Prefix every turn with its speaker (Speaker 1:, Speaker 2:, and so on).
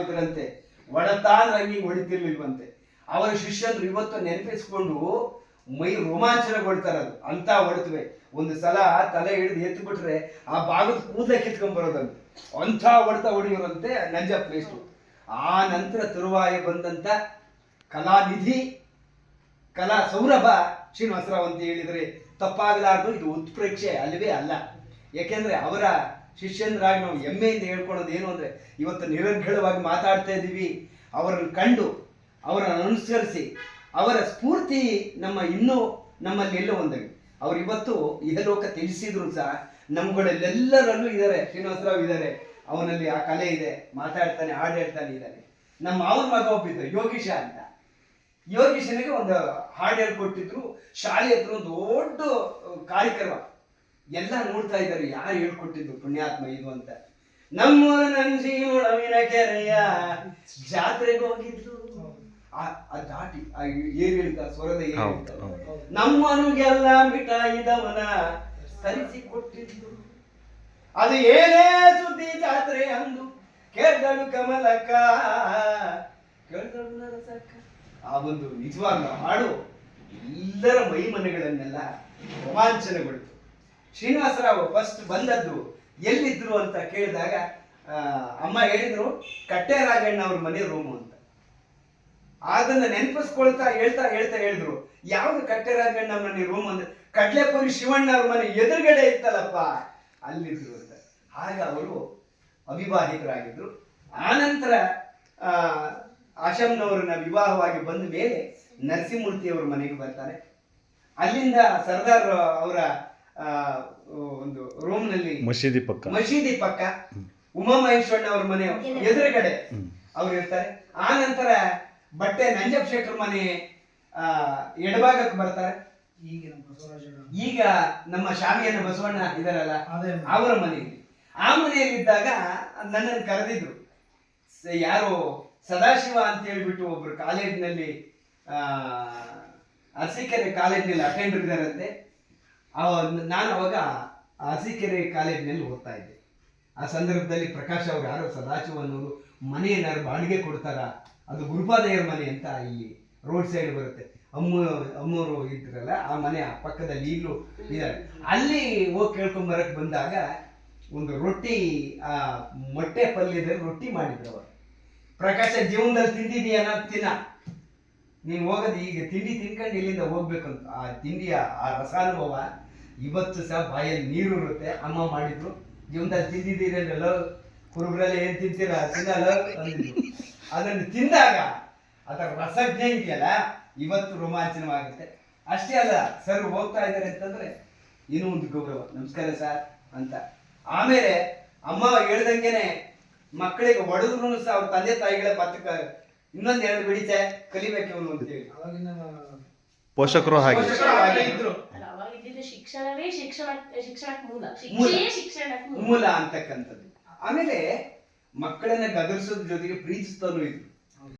Speaker 1: ಇದ್ರಂತೆ ಒಡತಾನ್ ರಂಗಿ ಹೊಡಿತಿರ್ಲಿಲ್ವಂತೆ. ಅವರ ಶಿಷ್ಯರು ಇವತ್ತು ನೆನಪಿಸ್ಕೊಂಡು ಮೈ ರೋಮಾಂಚನಗೊಳ್ತಾರದು ಅಂತ ಹೊಡ್ತವೆ ಒಂದು ಸಲ ತಲೆ ಹಿಡಿದು ಎತ್ತು ಬಿಟ್ರೆ ಆ ಭಾಗದ ಕೂದಲೇ ಕಿತ್ಕೊಂಡ್ ಬರೋದಂತೆ. ಅಂಥ ಒಡತ ಹೊಡೆಯೋರಂತೆ ನಂಜ ಪ್ಲೇಸ್. ಆ ನಂತರ ತರುವಾಯ ಬಂದಂತ ಕಲಾನಿಧಿ, ಕಲಾ ಸೌರಭ ಶ್ರೀನಿವಾಸರಾವ್ ಅಂತ ಹೇಳಿದ್ರೆ ತಪ್ಪಾಗಲಾರದು, ಇದು ಉತ್ಪ್ರೇಕ್ಷೆ ಅಲ್ಲವೇ ಅಲ್ಲ. ಯಾಕೆಂದ್ರೆ ಅವರ ಶಿಷ್ಯಂದ್ರಾಗಿ ನಾವು ಹೆಮ್ಮೆಯಿಂದ ಹೇಳ್ಕೊಳ್ಳೋದು ಏನು ಅಂದರೆ, ಇವತ್ತು ನಿರರ್ಗಳವಾಗಿ ಮಾತಾಡ್ತಾ ಇದ್ದೀವಿ. ಅವರನ್ನು ಕಂಡು, ಅವರನ್ನು ಅನುಸರಿಸಿ, ಅವರ ಸ್ಫೂರ್ತಿ ನಮ್ಮ ಇನ್ನೂ ನಮ್ಮಲ್ಲಿ ಎಲ್ಲೋ ಒಂದಾಗಿ. ಅವ್ರು ಇವತ್ತು ಇಹಲೋಕ ತಿಳಿಸಿದ್ರು ಸಹ, ನಮ್ಮಗಳಲ್ಲೆಲ್ಲರಲ್ಲೂ ಇದ್ದಾರೆ, ಶ್ರೀನಿವಾಸರಾವ್ ಇದ್ದಾರೆ. ಅವನಲ್ಲಿ ಆ ಕಲೆ ಇದೆ, ಮಾತಾಡ್ತಾನೆ ಹಾಡು ಹೇಳ್ತಾನೆ ಇದ್ದಾನೆ. ನಮ್ಮ ಮಾವನ ಮಗ ಒಬ್ಬಿದ್ದ, ಯೋಗೀಶ ಅಂತ. ಯೋಗೀಶನಿಗೆ ಒಂದು ಹಾಡು ಹೇಳ್ಕೊಟ್ಟಿದ್ರು ಶಾಲೆ ಹತ್ರ ಒಂದು ದೊಡ್ಡ ಕಾರ್ಯಕ್ರಮ. ಎಲ್ಲ ನೋಡ್ತಾ ಇದ್ದಾರೆ ಯಾರು ಹೇಳ್ಕೊಟ್ಟಿದ್ದು ಪುಣ್ಯಾತ್ಮ ಇದು ಅಂತ. ನಮ್ಮ ನಂಜಿ ಒಳವಿನ ಕೆರೆಯ ಜಾತ್ರೆಗೆ ಹೋಗಿದ್ರು. ಆ ದಾಟಿ ಆ ಏರಿಳಿತ ಸ್ವರದ ಏರಿಳಿತ. ನಮ್ಮನುಗೆಲ್ಲ ಮಿಠಾಯಿದವನ ತರಿಸಿ ಕೊಟ್ಟಿದ್ರು ಅದು ಏನೇ ಸುದ್ದಿ ಜಾತ್ರೆ ಅಂದು ಕೇಳ್ದಳು ಕಮಲಕ್ಕ. ಕೇಳ್ದಳು ನರಸಕ್ಕ. ಆ ಒಂದು ನಿಜವಾಗ ಹಾಡು ಎಲ್ಲರ ಮೈಮನೆಗಳನ್ನೆಲ್ಲ ರೋಮಾಂಚನಗೊಳಿತು ಶ್ರೀನಿವಾಸರಾವ್ ಫಸ್ಟ್ ಬಂದದ್ದು ಎಲ್ಲಿದ್ರು ಅಂತ ಕೇಳಿದಾಗ ಅಮ್ಮ ಹೇಳಿದ್ರು ಕಟ್ಟೆ ರಾಜಣ್ಣ ಅವ್ರ ಮನೆ ರೂಮು ಅಂತ. ಅದನ್ನ ನೆನಪಿಸ್ಕೊಳ್ತಾ ಹೇಳ್ತಾ ಹೇಳ್ತಾ ಹೇಳಿದ್ರು, ಯಾವ್ದು ಕಟ್ಟೆ ರಾಜಣ್ಣ ಮನೆ ರೂಮ್ ಅಂದ್ರೆ? ಕಡ್ಲೆಪುರಿ ಶಿವಣ್ಣ ಅವ್ರ ಮನೆ ಎದುರುಗಡೆ ಇತ್ತಲ್ಲಪ್ಪ. ಅಲ್ಲಿದ್ರು ಅಂತ. ಹಾಗೆ ಅವರು ಅವಿವಾಹಿತರಾಗಿದ್ರು. ಆನಂತರ ಆಶಂನವರನ್ನ ವಿವಾಹವಾಗಿ ಬಂದ ಮೇಲೆ ನರಸಿಂಹಮೂರ್ತಿ ಅವ್ರ ಮನೆಗೆ ಬರ್ತಾರೆ. ಅಲ್ಲಿಂದ ಸರ್ದಾರ್ ಅವರ ಒಂದು ರೂಮ್ನಲ್ಲಿ
Speaker 2: ಮಸೀದಿ ಪಕ್ಕ.
Speaker 1: ಮಸೀದಿ ಪಕ್ಕ. ಉಮಾಮಹೇಶ್ವರಣ್ಣ ಅವ್ರ ಮನೆ ಎದುರುಗಡೆ. ಅವ್ರು ಇರ್ತಾರೆ. ಆ ನಂತರ ಬಟ್ಟೆ ನಂಜಪ್ಪ ಶೆಟ್ಟರ್ ಮನೆ ಆ, ಎಡಭಾಗಕ್ಕೆ ಬರ್ತಾರೆ.
Speaker 3: ಈಗ ನಮ್ಮ ಶಾಮಿಯನ
Speaker 1: ಈಗ ನಮ್ಮ ಶಾಮಿಯನ್ನ ಬಸವಣ್ಣ ಇದಾರಲ್ಲ ಅವರ ಮನೆಯಲ್ಲಿ. ಆ ಮನೆಯಲ್ಲಿದ್ದಾಗ ನನ್ನನ್ನು ಕರೆದಿದ್ರು. ಯಾರು ಸದಾಶಿವ ಅಂತ ಹೇಳ್ಬಿಟ್ಟು ಒಬ್ರು ಕಾಲೇಜಿನಲ್ಲಿ ಅರಸೀಕೆರೆ ಕಾಲೇಜ್ನಲ್ಲಿ ಅಟೆಂಡರ್ ಇದ್ದಾರಂತೆ. ನಾನು ಅವಾಗ ಅರಸೀಕೆರೆ ಕಾಲೇಜಿನಲ್ಲಿ ಓದ್ತಾ ಇದ್ದೆ. ಆ ಸಂದರ್ಭದಲ್ಲಿ ಪ್ರಕಾಶ್ ಅವ್ರು ಯಾರೋ ಸದಾಶಿವ ಅನ್ನೋರು ಮನೆ ಏನಾದ್ರು ಬಾಡಿಗೆ ಕೊಡ್ತಾರ, ಅದು ಗುರುಪಾದಯ್ಯರ ಮನೆ ಅಂತ ಇಲ್ಲಿ ರೋಡ್ ಸೈಡ್ ಬರುತ್ತೆ. ಅಮ್ಮ ಅಮ್ಮವರು ಇದ್ರಲ್ಲ, ಆ ಮನೆ ಆ ಪಕ್ಕದಲ್ಲಿ ಈಗಲೂ ಇದ್ದಾರೆ. ಅಲ್ಲಿ ಹೋಗಿ ಕೇಳ್ಕೊಂಬರಕ್ಕೆ ಬರಕ್ ಬಂದಾಗ ಒಂದು ರೊಟ್ಟಿ, ಆ ಮೊಟ್ಟೆ ಪಲ್ಯದಲ್ಲಿ ರೊಟ್ಟಿ ಮಾಡಿದ್ರು ಅವರು. ಪ್ರಕಾಶ, ಜೀವನದಲ್ಲಿ ತಿಂದಿದೀಯನ ತಿನ್ನ ನೀನು ಹೋಗೋದು ಈಗ ತಿಂಡಿ ತಿನ್ಕೊಂಡು ಇಲ್ಲಿಂದ ಹೋಗ್ಬೇಕಂತ ಆ ತಿಂಡಿಯ ಆ ರಸಾನುಭವ ಇವತ್ತು ಸಹ ಬಾಯಲ್ಲಿ ನೀರು ಇರುತ್ತೆ ಅಮ್ಮ ಮಾಡಿದ್ರು. ಜೀವನದಲ್ಲಿ ತಿಂದಿದ್ದೀರಲ್ಲ ಕುರುಬರಲ್ಲಿ ಏನು ತಿಂತೀರ? ತಿನ್ನಲ್ಲ ಅದನ್ನು ತಿಂದಾಗ ಅದರ ರಸಜ್ಞೆ ಇದೆಯಲ್ಲ, ಇವತ್ತು ರೋಮಾಂಚನವಾಗುತ್ತೆ. ಅಷ್ಟೇ ಅಲ್ಲ, ಸರ್ ಹೋಗ್ತಾ ಇದ್ದಾರೆ ಅಂತಂದ್ರೆ ಇನ್ನೂ ಒಂದು ಗೌರವ. ನಮಸ್ಕಾರ ಸರ್ ಅಂತ. ಆಮೇಲೆ ಅಮ್ಮ ಹೇಳ್ದಂಗೆನೆ ಮಕ್ಕಳಿಗೆ ಹೊಡೆದ್ರು ಸಹ ಅವ್ರ ತಂದೆ ತಾಯಿಗಳ ಪತ್ರಕ ಇನ್ನೊಂದ್ ಎರಡು ಬಿಡಿತೆ ಕಲಿಬೇಕು ಇವನು ಅಂತೇಳಿ.
Speaker 3: ಅವಾಗಿನ
Speaker 2: ಪೋಷಕರು ಹಾಗೆ.
Speaker 1: ಪೋಷಕರು ಹಾಗೆ ಇದ್ರು.
Speaker 4: ಅಲ್ಲ, ಅವಾಗ ಇದ್ದಿದ್ದು ಶಿಕ್ಷಣವೇ ಶಿಕ್ಷಣ ಶಿಕ್ಷಣಕ್ಕೆ ಮೂಲ.
Speaker 1: ಮೂಲ.
Speaker 4: ಶಿಕ್ಷೆಯೇ ಶಿಕ್ಷಣಕ್ಕೆ ಮೂಲ.
Speaker 1: ಮೂಲ ಅಂತಕ್ಕಂಥದ್ದು. ಆಮೇಲೆ ಮಕ್ಕಳನ್ನ ಗದರಿಸೋದ್ರ ಜೊತೆಗೆ ಪ್ರೀತಿಸ್ತಾನು ಇದ್ರು.